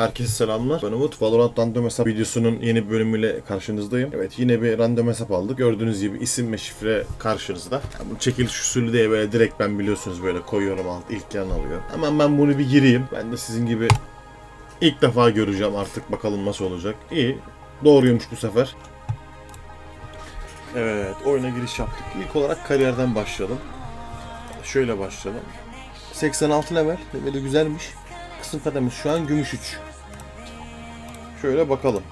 Herkese selamlar. Ben Umut. Valorant random hesap videosunun yeni bir bölümüyle karşınızdayım. Evet yine bir random hesap aldık. Gördüğünüz gibi isim ve şifre karşınızda. Yani bu çekiliş usulü diye böyle direkt ben biliyorsunuz böyle koyuyorum alt ilk yan alıyor. Hemen ben bunu bir gireyim. Ben de sizin gibi ilk defa göreceğim artık bakalım nasıl olacak. İyi. Doğruymuş bu sefer. Evet oyuna giriş yaptık. İlk olarak kariyerden başlayalım. Şöyle başlayalım. 86 level. Leveli güzelmiş. Kısım kademesi şu an gümüş 3. Şöyle bakalım.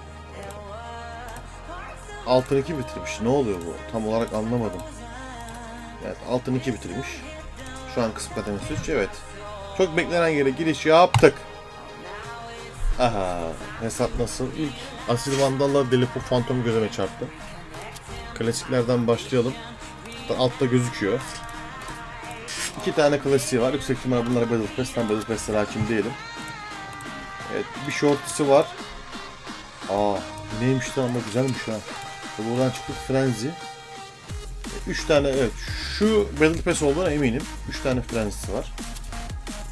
Altın 2 bitirmiş. Ne oluyor bu? Tam olarak anlamadım. Evet altın 2 bitirmiş. Şu an kısım kademesi 3. Evet. Çok beklenen yere giriş yaptık. Aha. Hesap nasıl? İlk Asil Vandal'la Delipo Phantom gözüme çarptı. Klasiklerden başlayalım. Altta gözüküyor. İki tane klasiği var. Yüksek ihtimal bunlara Battle Pass. Ben Battle Pass'lere hakim değilim. Evet, bir shortisi var. Aa, neymiş lan ama güzelmiş ha. Buradan çıktık Frenzy. Üç tane evet. Şu Battle Pass olduğuna eminim. Üç tane Frenzy'si var.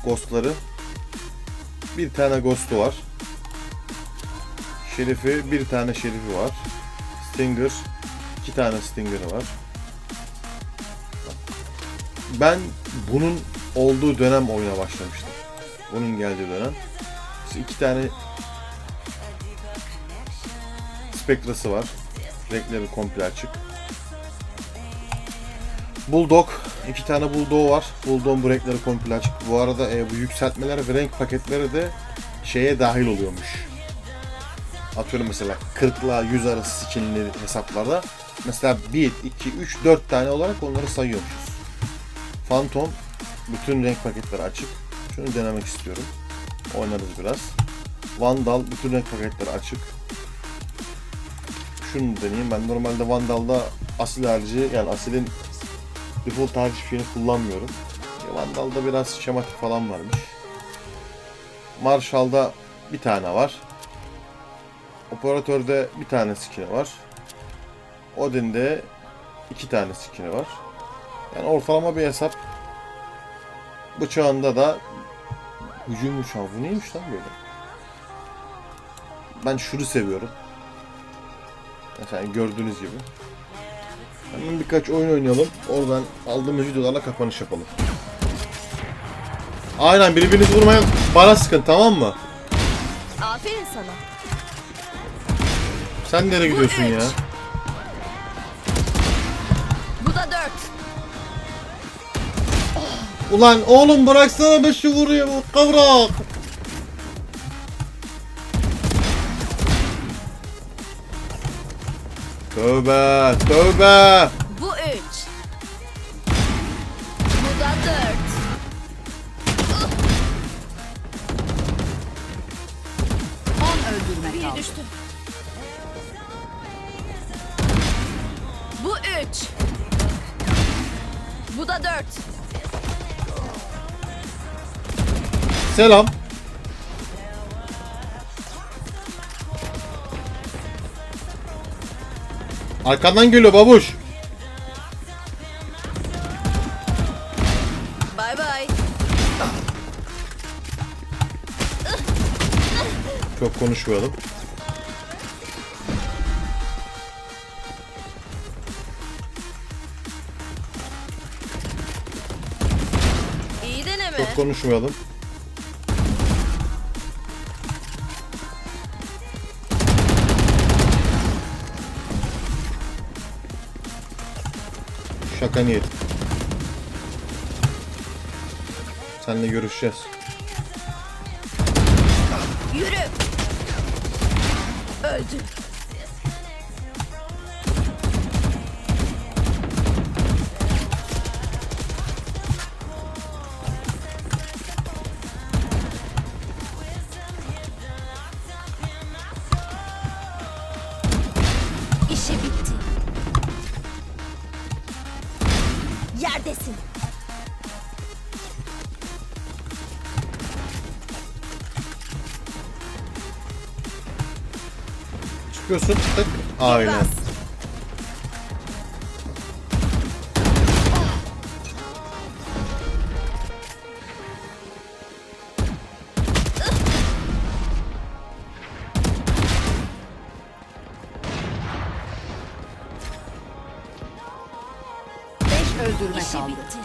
Ghost'ları. Bir tane Ghost'u var. Şerifi, bir tane Şerifi var. Stinger, iki tane Stinger'ı var. Ben bunun olduğu dönem oyuna başlamıştım. Bunun geldiği dönem. İşte iki tane Spectra'sı var. Renkleri komple açık. Bulldog. iki tane Bulldog var. Bulldog'un bu renkleri komple açık. Bu arada e, bu yükseltmeler ve renk paketleri de şeye dahil oluyormuş. Atıyorum mesela 40 ile 100 arası skinli hesaplarda mesela 1, 2, 3, 4 tane olarak onları sayıyormuşuz. Phantom bütün renk paketleri açık. Şunu denemek istiyorum. Oynarız biraz. Vandal bütün renk paketleri açık. Şunu deneyeyim. Ben normalde Vandal'da asil harici yani asilin default harici şeyini kullanmıyorum. E, Vandal'da biraz şematik falan varmış. Marshall'da bir tane var. Operatörde bir tane skin'i var. Odin'de iki tane skin'i var. Yani ortalama bir hesap. Bıçağında da hücum uçağı. Bu neymiş lan böyle? Ben şunu seviyorum. Mesela gördüğünüz gibi. Hemen birkaç oyun oynayalım. Oradan aldığımız videolarla kapanış yapalım. Aynen birbirinizi vurmaya bana sıkın tamam mı? Aferin sana. Sen nereye gidiyorsun ya? Bu da dört. Ulan oğlum bıraksana be şu vuruyor kavrak. Tövbe tövbe. Bu üç. Bu da dört. On öldürme Biri kaldı. düştü. Bu üç. Bu da dört. Selam. Arkandan geliyor babuş. Bay bay. Çok konuşmayalım. İyi deneme. Çok konuşmayalım. Şaka niyet. Seninle görüşeceğiz. Yürü. Öldü. Yerdesin. Çıkıyorsun tık. Aynen. Bas. öldürme İşi kaldı. bitti.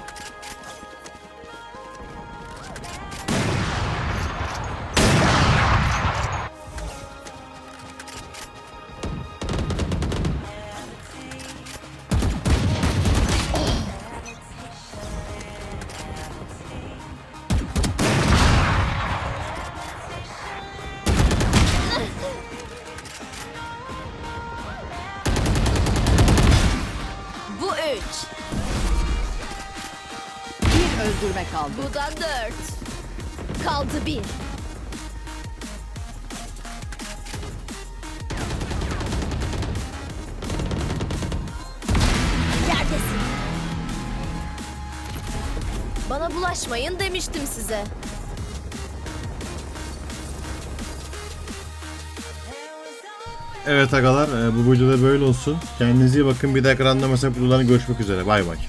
Bu üç. Öldürme kaldı. Bu da dört. Kaldı bir. Yerdesin. Bana bulaşmayın demiştim size. Evet agalar e, bu videoda böyle olsun. Kendinize iyi bakın. Bir dahaki randomu hesap videolarına görüşmek üzere. Bay bay.